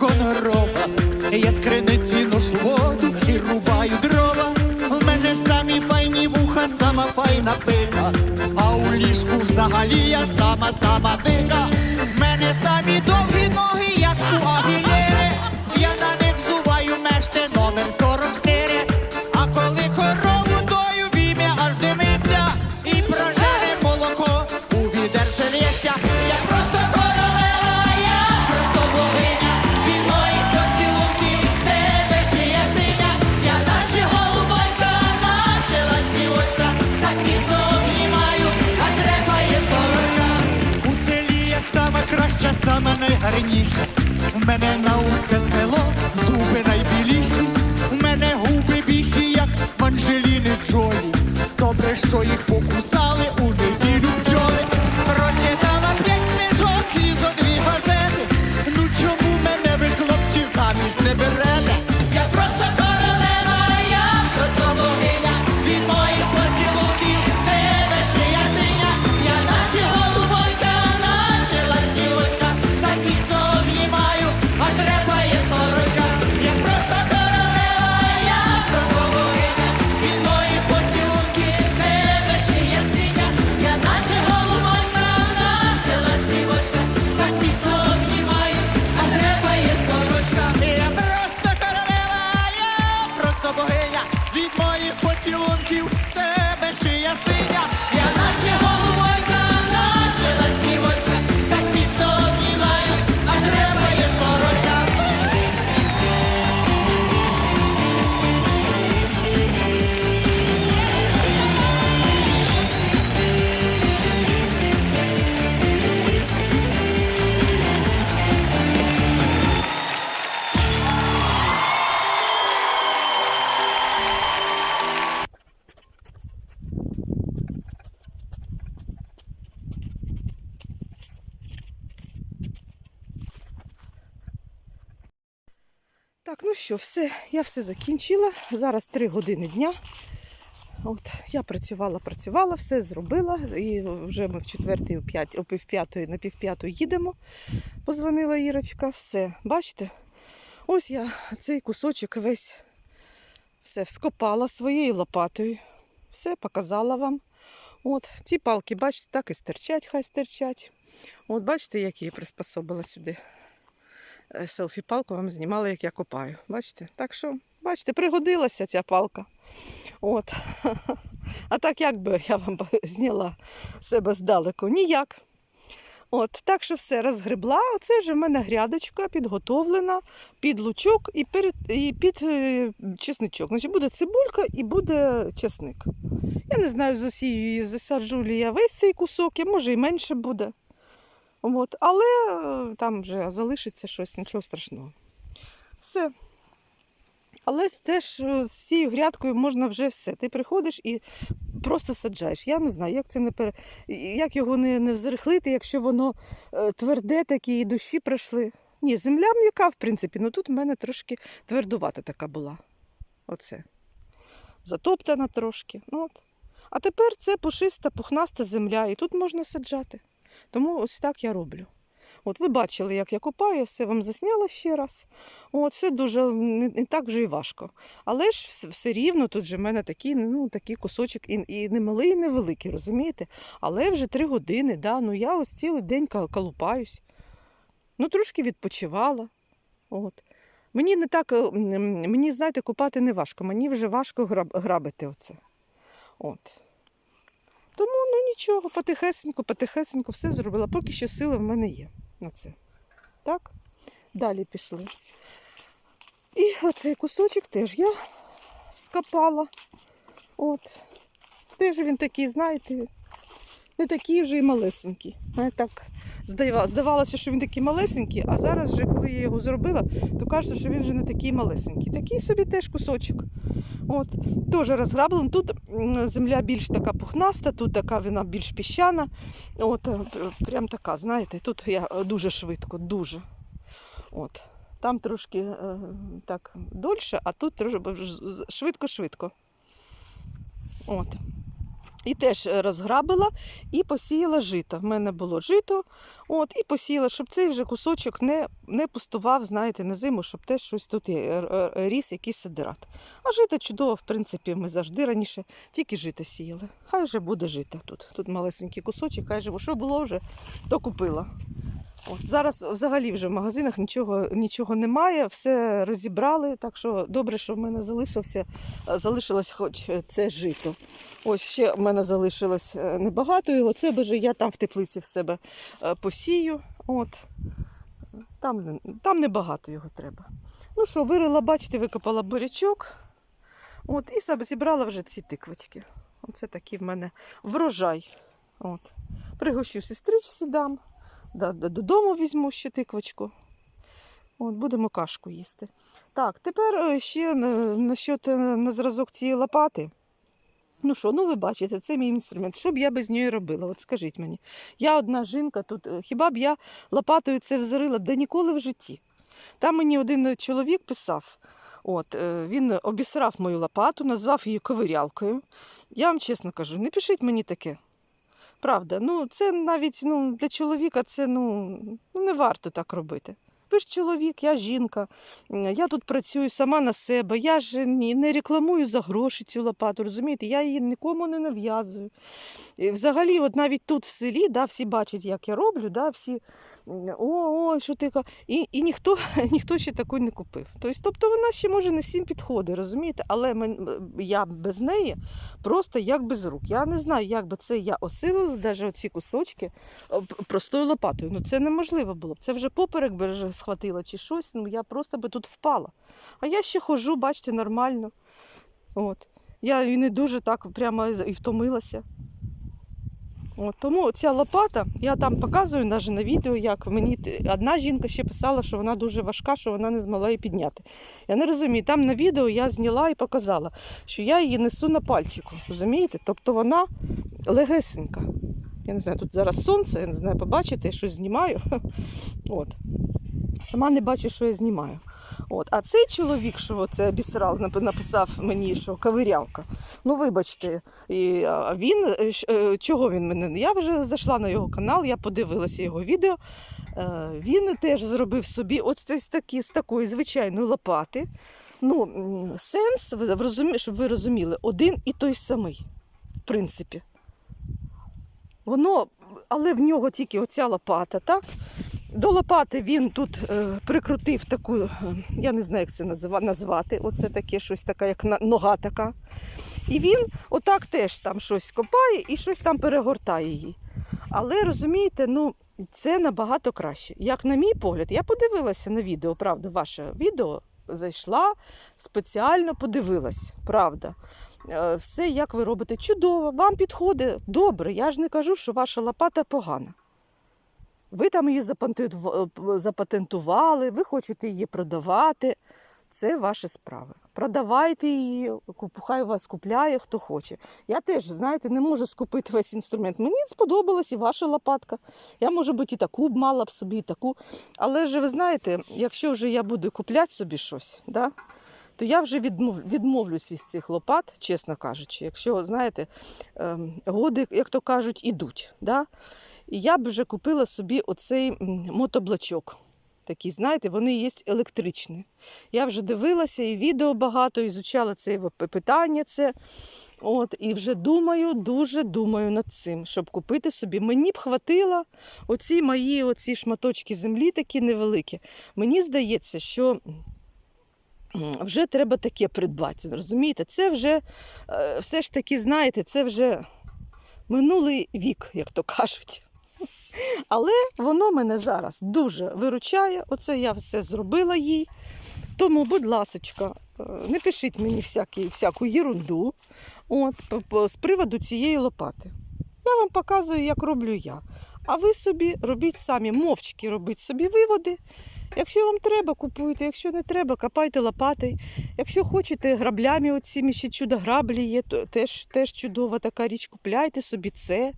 гонорова. Я з криниці ношу воду і рубаю дрова. В мене самі файні вуха, сама файна пика. А у ліжку взагалі я сама сама дика. В мене самі довгі що що, все, я все закінчила. Зараз 3 години дня. От, я працювала, працювала, все зробила. І вже ми в четвертій, о півп'ятої, на півп'яту їдемо. Позвонила Ірочка. Все, бачите? Ось я цей кусочок весь все вскопала своєю лопатою. Все показала вам. От, ці палки, бачите, так і стирчать, хай стирчать. От, бачите, як я її приспособила сюди селфі-палку вам знімала, як я копаю. Бачите? Так що, бачите, пригодилася ця палка. От. А так як би я вам зняла себе здалеку? Ніяк. От, так що все розгребла. Оце ж в мене грядочка підготовлена під лучок і, перед, і під е, чесничок. Значить, буде цибулька і буде чесник. Я не знаю, з усією засаджу лі я весь цей кусок, я, може і менше буде. От, але е, там вже залишиться щось, нічого страшного. Все. Але теж е, з цією грядкою можна вже все. Ти приходиш і просто саджаєш. Я не знаю, як це не пере... як його не, не взрихлити, якщо воно е, тверде, такі і дощі пройшли. Ні, земля м'яка, в принципі, ну тут в мене трошки твердувата така була. Оце. Затоптана трошки. Ну, от. А тепер це пушиста, пухнаста земля, і тут можна саджати. Тому ось так я роблю. От ви бачили, як я копаю, все вам засняла ще раз. От, все дуже не, не так вже і важко. Але ж все, все рівно тут же в мене такий, ну, такий кусочок, і, і не малий, і не великий, розумієте? Але вже три години, да, ну я ось цілий день колупаюсь. Ну, трошки відпочивала. От. Мені не так, е, мені, знаєте, купати не важко, мені вже важко граб, грабити оце. От. Тому ну нічого, потихесенько, потихесенько все зробила. Поки що сили в мене є на це. Так, далі пішли. І оцей кусочок теж я скопала. От. Теж він такий, знаєте, не такий вже і малесенький. Так здавалося, що він такий малесенький, а зараз, вже, коли я його зробила, то кажеться, що він вже не такий малесенький. Такий собі теж кусочок. От, теж розграблено. Тут земля більш така пухнаста, тут така вона більш піщана. От, е, прям така, знаєте, тут я е, дуже швидко, дуже. От. Там трошки е, так дольше, а тут швидко-швидко. От. І теж е, розграбила і посіяла жито. В мене було жито, от, і посіяла, щоб цей вже кусочок не, не пустував, знаєте, на зиму, щоб теж щось тут ріс, якийсь сидират. А жито чудово, в принципі, ми завжди раніше тільки жито сіяли. Хай вже буде жито тут. Тут малесенький кусочок, хай живу. Що було вже, то купила. От, зараз взагалі вже в магазинах нічого, нічого немає, все розібрали, так що добре, що в мене залишився, е, залишилось хоч е, це жито. Ось ще в мене залишилось е, небагато його. Це вже я там в теплиці в себе посію. От. Там, там небагато його треба. Ну що, вирила, бачите, викопала бурячок. От, і зібрала вже ці тиквочки. Оце такий в мене врожай. От. Пригощу сестричці дам. Додому візьму ще тиквочку. От, будемо кашку їсти. Так, тепер е, ще на, насчет, на зразок цієї лопати. Ну що, ну ви бачите, це мій інструмент. Що б я без нього робила? От скажіть мені. Я одна жінка тут. е, Хіба б я лопатою це взорила? Да ніколи в житті. Там мені один чоловік писав. От, е, він обісрав мою лопату, назвав її ковирялкою. Я вам чесно кажу, не пишіть мені таке. Правда, ну це навіть ну, для чоловіка це ну, ну не варто так робити. Ви ж чоловік, я жінка, я тут працюю сама на себе, я ж не рекламую за гроші цю лопату, розумієте, я її нікому не нав'язую. Взагалі, от навіть тут в селі, да, всі бачать, як я роблю, да, всі о, що ти і, і ніхто, ніхто ще такої не купив. Тобто, вона ще може не всім підходить, розумієте, але я без неї просто як без рук. Я не знаю, як би це я осилила, навіть оці кусочки простою лопатою. Ну це неможливо було. Це вже поперек би вже схватила чи щось. Ну я просто би тут впала. А я ще ходжу, бачите, нормально. От. Я і не дуже так прямо і втомилася. От, тому ця лопата, я там показую навіть на відео, як мені одна жінка ще писала, що вона дуже важка, що вона не змогла її підняти. Я не розумію, там на відео я зняла і показала, що я її несу на пальчику. Розумієте? Тобто вона легесенька. Я не знаю, тут зараз сонце, я не знаю, побачите, я щось знімаю. От. Сама не бачу, що я знімаю. От. А цей чоловік, що це нап- написав мені, що ковирялка. Ну, вибачте, і, він е, е, чого він мене? Я вже зайшла на його канал, я подивилася його відео. Е, Він теж зробив собі такі, з такої звичайної лопати. Ну, сенс, щоб ви розуміли, один і той самий, в принципі. Воно, але в нього тільки оця лопата, так? До лопати він тут е, прикрутив таку, е, я не знаю, як це назвати. Оце таке щось таке, як нога така. І він отак теж там щось копає і щось там перегортає її. Але розумієте, ну це набагато краще. Як на мій погляд, я подивилася на відео, правда, ваше відео зайшла, спеціально подивилась, правда. Е, Все, як ви робите, чудово, вам підходить добре. Я ж не кажу, що ваша лопата погана. Ви там її е, запатентували, ви хочете її продавати. Це ваші справи. Продавайте її, хай вас купляє, хто хоче. Я теж, знаєте, не можу скупити весь інструмент. Мені сподобалась і ваша лопатка. Я, може бути, і таку б мала б собі, і таку. Але ж ви знаєте, якщо вже я буду купляти собі щось, да, то я вже відмов, відмовлюсь від цих лопат, чесно кажучи. Якщо, знаєте, ем, годи, як то кажуть, ідуть. Да? І я б вже купила собі оцей м, мотоблочок. Такі, знаєте, вони є електричні. Я вже дивилася і відео багато, ізучала це питання. Це. От, і вже думаю, дуже думаю над цим, щоб купити собі. Мені б хватило оці мої оці шматочки землі такі невеликі. Мені здається, що вже треба таке придбати. Розумієте, це вже е, все ж таки, знаєте, це вже минулий вік, як то кажуть. Але воно мене зараз дуже виручає. Оце я все зробила їй. Тому, будь ласочка, е, не пишіть мені всякі, всяку єрунду от, з приводу цієї лопати. Я вам показую, як роблю я. А ви собі робіть самі, мовчки робіть собі виводи. Якщо вам треба, купуйте, якщо не треба, копайте лопати. Якщо хочете граблями, оці ще чудо граблі є, то теж, теж чудова така річ. Купляйте собі це.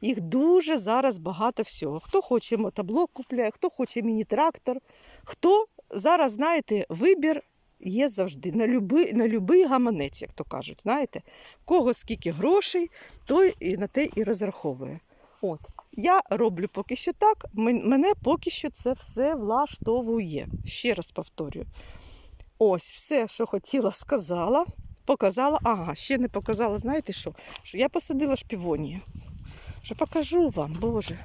Їх дуже зараз багато всього. Хто хоче мотоблок купляє, хто хоче міні-трактор, хто зараз, знаєте, вибір є завжди. На любий, на любий гаманець, як то кажуть. Знаєте, кого скільки грошей, той і на те і розраховує. От. Я роблю поки що так, мене поки що це все влаштовує. Ще раз повторюю. Ось все, що хотіла, сказала, показала. Ага, ще не показала, знаєте що? Що я посадила шпівонії. Що покажу вам, Боже.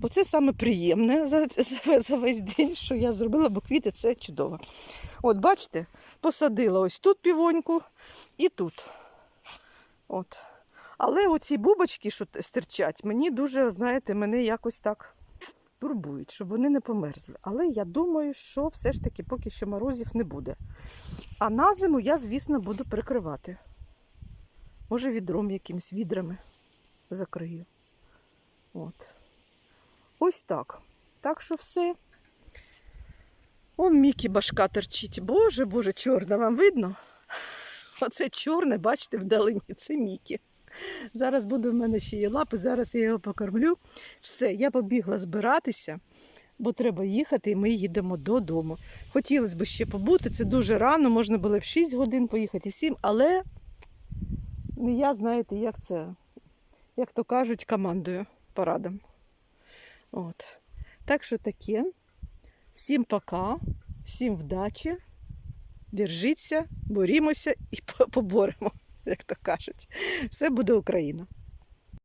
Бо це саме приємне за, за, за весь день, що я зробила, бо квіти це чудово. От, бачите, посадила ось тут півоньку і тут. От. Але оці бубочки, що стирчать, мені дуже, знаєте, мене якось так турбують, щоб вони не померзли. Але я думаю, що все ж таки поки що морозів не буде. А на зиму я, звісно, буду прикривати. Може, відром якимось відрами закрию. От. Ось так. Так що все. Он Мікі башка торчить. Боже, боже, чорна, вам видно? Оце чорне, бачите, вдалині, це Мікі. Зараз буде в мене ще є лапи, зараз я його покормлю. Все, я побігла збиратися, бо треба їхати, і ми їдемо додому. Хотілося б ще побути, це дуже рано, можна було в 6 годин поїхати, в 7, але не я, знаєте, як це, як то кажуть, командую парадом. От. Так що таке. Всім пока, всім вдачі. Держіться, борімося і по- поборемо, як то кажуть. Все буде Україна.